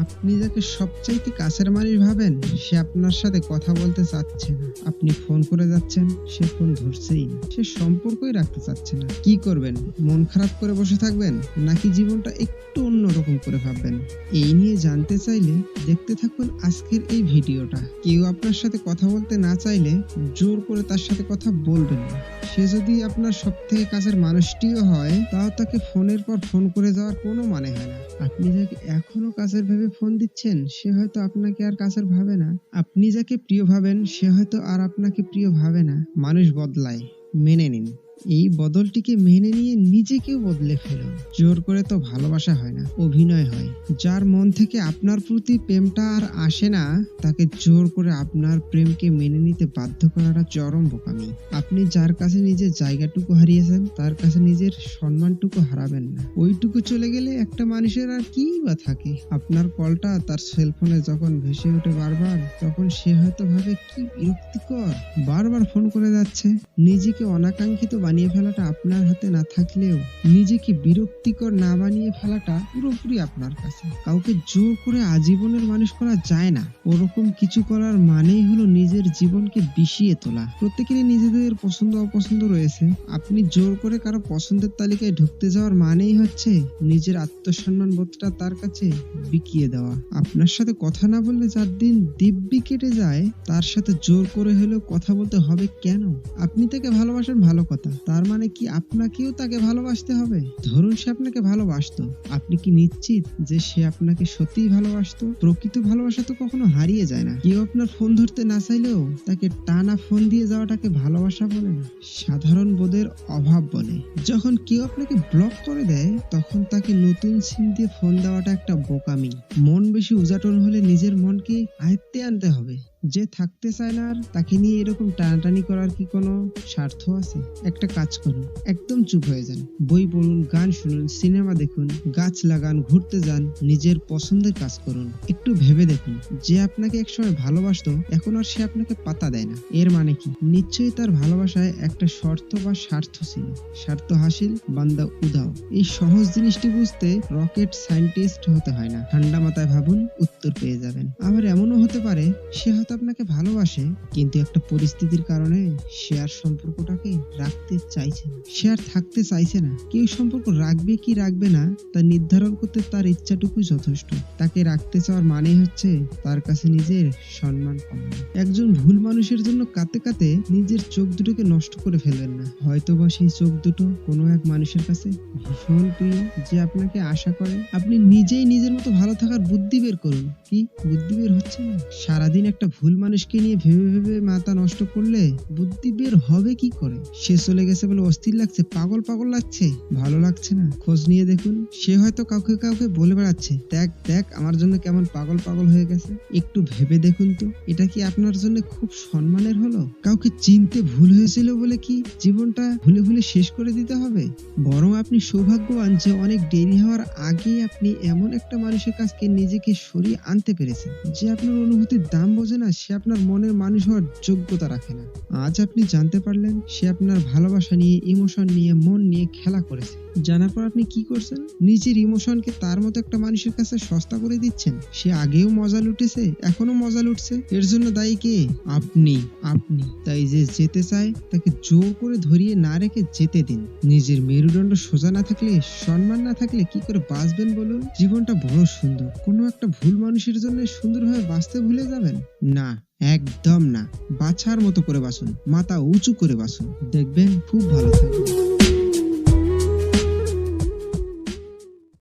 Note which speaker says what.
Speaker 1: আপনি যাকে সবচাইতে কাছের মানুষ ভাবেন, সে আপনার সাথে কথা বলতে চাচ্ছে না। আপনি ফোন করে যাচ্ছেন, সে ফোন ধরছেই সে সম্পর্কই রাখতে চাচ্ছে না। কি করবেন? মন খারাপ করে বসে থাকবেন, নাকি জীবনটা একটু অন্যরকম করে ভাববেন? এই নিয়ে জানতে চাইলে দেখতে থাকুন আজকের এই ভিডিওটা। কেউ আপনার সাথে কথা বলতে না চাইলে জোর করে তার সাথে কথা বলবেন না। সে যদি আপনার সব থেকে কাছের মানুষটিও হয়, তাও তাকে ফোনের পর ফোন করে যাওয়ার কোনো মানে হয় না। আপনি যাকে এখনও কাছের ভেবে ফোন দিচ্ছেন, সে হয়তো আপনাকে আর কাছের ভাবে না। আপনি যাকে প্রিয় ভাবেন, সে হয়তো আর আপনাকে প্রিয় ভাবে না। মানুষ বদলায়। মেনে নিন। এই বদলটিকে মেনে নিয়ে নিজেকেও বদলে ফেলুন জোর করে তো ভালোবাসা হয় না, অভিনয় হয়। যার মন থেকে আপনার প্রতি প্রেমটা আর আসে না, তাকে জোর করে আপনার প্রেমকে মেনে নিতে বাধ্য করাটা চরম বোকামি। আপনি যার কাছে নিজের জায়গাটুকু হারিয়েছেন, তার কাছে নিজের সম্মানটুকু হারাবেন না। ওইটুকু চলে গেলে একটা মানুষের আর কি বা থাকে? আপনার কলটা তার সেলফোনে যখন ভেসে ওঠে বারবার, তখন সে হয়তো ভাবে, কি বিরক্তিকর! বারবার ফোন করে যাচ্ছে। নিজেকে অনাকাঙ্ক্ষিত বানিয়ে ফেলাটা আপনার হাতে না থাকলেও নিজেকে বিরক্তিকর না বানিয়ে ফেলাটা পুরোপুরি আপনার কাছে। কাউকে জোর করে আজীবনের মানুষ করা যায় না। ওরকম কিছু করার মানেই হলো নিজের জীবনকে বিষিয়ে তোলা। প্রত্যেকেরই নিজেদের পছন্দ, অপছন্দ রয়েছে। আপনি জোর করে কারও পছন্দের তালিকায় ঢুকতে যাওয়ার মানেই হচ্ছে নিজের আত্মসম্মান বোধটা তার কাছে বিকিয়ে দেওয়া। আপনার সাথে কথা না বললে যার দিন দিব্যি কেটে যায়, তার সাথে জোর করে হলেও কথা বলতে হবে কেন? আপনি তাকে ভালোবাসেন ভালো কথা। তার মানে কি আপনাকেও তাকে ভালোবাসতে হবে? ধরুন সে আপনাকে ভালোবাসতো। আপনি কি নিশ্চিত যে সে আপনাকে সত্যিই ভালোবাসতো? প্রকৃত ভালোবাসা তো কখনো হারিয়ে যায় না। কেউ আপনার ফোন ধরতে না চাইলেও তাকে টানা ফোন দিয়ে যাওয়াটাকে ভালোবাসা বলে না। সাধারণ বোধের অভাব বলে। যখন কেউ আপনাকে ব্লক করে দেয়, তখন তাকে নতুন সিম দিয়ে ফোন দেওয়াটা একটা বোকামি। মন বেশি উজাটন হলে নিজের মনকে আয়ত্তে আনতে হবে। যে থাকতে চায় না আর তাকে নিয়ে এরকম টানাটানি করার কি কোনো স্বার্থ আছে? একটা কাজ করুন, একদম চুপ হয়ে যান। বই পড়ুন, গান শুনুন, সিনেমা দেখুন, গাছ লাগান, ঘুরতে যান, নিজের পছন্দের কাজ করুন। একটু ভেবে দেখুন, যে আপনাকে একসময় ভালোবাসতো, এখন আর সে আপনাকে পাতা দেয় না। এর মানে কি? নিশ্চয়ই তার ভালোবাসায় একটা শর্ত বা স্বার্থ ছিল। স্বার্থ হাসিল, বান্দা উদাও এই সহজ জিনিসটি বুঝতে রকেট সায়েন্টিস্ট হতে হয় না। ঠান্ডা মাথায় ভাবুন উত্তর পেয়ে যাবেন। আবার এমনও হতে পারে, সে হয়তো আপনাকে ভালোবাসে, কিন্তু একটা পরিস্থিতির কারণে সে আর সম্পর্কটাকে রাখতে চাইছে না। সে আর থাকতে চাইছে না। কেউ সম্পর্ক রাখবে কি রাখবে না, তা নির্ধারণ করতে তার ইচ্ছাটুকুই যথেষ্ট। তাকে রাখতে চাওয়ার মানে হচ্ছে তার কাছে নিজের সম্মান একজন ভুল মানুষের জন্য কাতে কাতে নিজের চোখ দুটোকে নষ্ট করে ফেলবেন না। হয়তোবা সেই চোখ দুটো কোনো এক মানুষের কাছে ভীষণ প্রিয় যে আপনাকে আশা করে আপনি নিজেই নিজের মতো ভালো থাকার বুদ্ধি বের করুন। কি বুদ্ধি বের হচ্ছে না? সারাদিন একটা ভুল মানুষকে নিয়ে ভেবে ভেবে মাথা নষ্ট করলে বুদ্ধি বের হবে কি করে? সে চলে গেছে বলে অস্থির লাগছে, পাগল পাগল লাগছে, ভালো লাগছে না। খোঁজ নিয়ে দেখুন, সে হয়তো কাউকে কাউকে বলে বেড়াচ্ছে, দেখ দেখ, আমার জন্য কেমন পাগল পাগল হয়ে গেছে। একটু ভেবে দেখুন তো, এটা কি আপনার জন্য খুব সম্মানের হলো? কাউকে চিনতে ভুল হয়েছিল বলে কি জীবনটা ভুলে ভুলে শেষ করে দিতে হবে? বরং আপনি সৌভাগ্যবান যে অনেক দেরি হওয়ার আগে আপনি এমন একটা মানুষের কাছকে নিজেকে সরিয়ে আনতে পেরেছেন। যে আপনার অনুভূতির দাম বোঝে না, সে আপনার মনের মানুষ হওয়ার যোগ্যতা রাখে না। আজ আপনি জানতে পারলেন, সে আপনার ভালোবাসা নিয়ে ইমোশন নিয়ে, মন নিয়ে খেলা করেছে। জানার পর আপনি কি করছেন? নিজের ইমোশনকে তার মতো একটা মানুষের কাছে সস্তা করে দিচ্ছেন? সে আগেও মজা লুটেছে এখনও মজা লুটছে। এর জন্য দায়ী কে? আপনি আপনি। তাই যে যেতে চায়, তাকে জোর করে ধরিয়ে না রেখে যেতে দিন। নিজের মেরুদণ্ড সোজা না থাকলে, সম্মান না থাকলে কি করে বাঁচবেন বলুন? জীবনটা বড় সুন্দর। কোনো একটা ভুল মানুষের জন্য সুন্দরভাবে বাঁচতে ভুলে যাবেন? না, একদম না। বাছার মতো করে বাসুন, মাথা উঁচু করে বাসুন। দেখবেন খুব ভালো থাকবে